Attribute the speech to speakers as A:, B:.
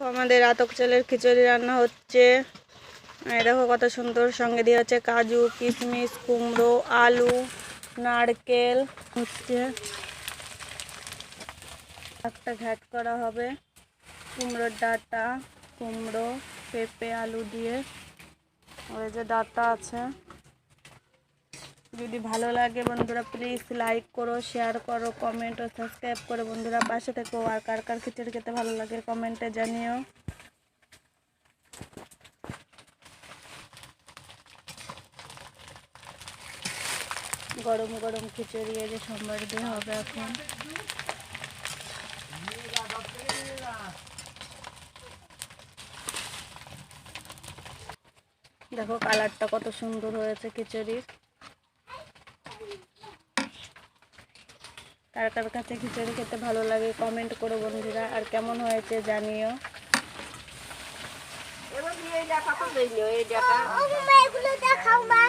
A: আমাদের আতক চালের খিচুড়ি রান্না হচ্ছে। দেখো কত সুন্দর সঙ্গে দিয়ে হচ্ছে কাজু, কিশমিশ, কুমড়ো, আলু, নারকেল, হচ্ছে একটা ঘ্যাট করা হবে। কুমড়োর ডাঁটা, কুমড়ো, পেঁপে, আলু দিয়ে। ওই যে ডাঁটা আছে। যদি ভালো লাগে বন্ধুরা প্লিজ লাইক করো শেয়ার করো কমেন্ট ও সাবস্ক্রাইব করো বন্ধুরা। পাশে থেকো আর কার কার খিচুড়ি খেতে ভালো লাগে কমেন্টে জানিও। গরম গরম খিচুড়ি যে সোমবার দিয়ে হবে এখন। দেখো কালারটা কত সুন্দর হয়েছে খিচুড়ির। কার কার কাছে খিচুড়ি খেতে ভালো লাগে কমেন্ট করো বন্ধুরা আর কেমন হয়েছে জানিও।
B: এগুলো দেখাও মা।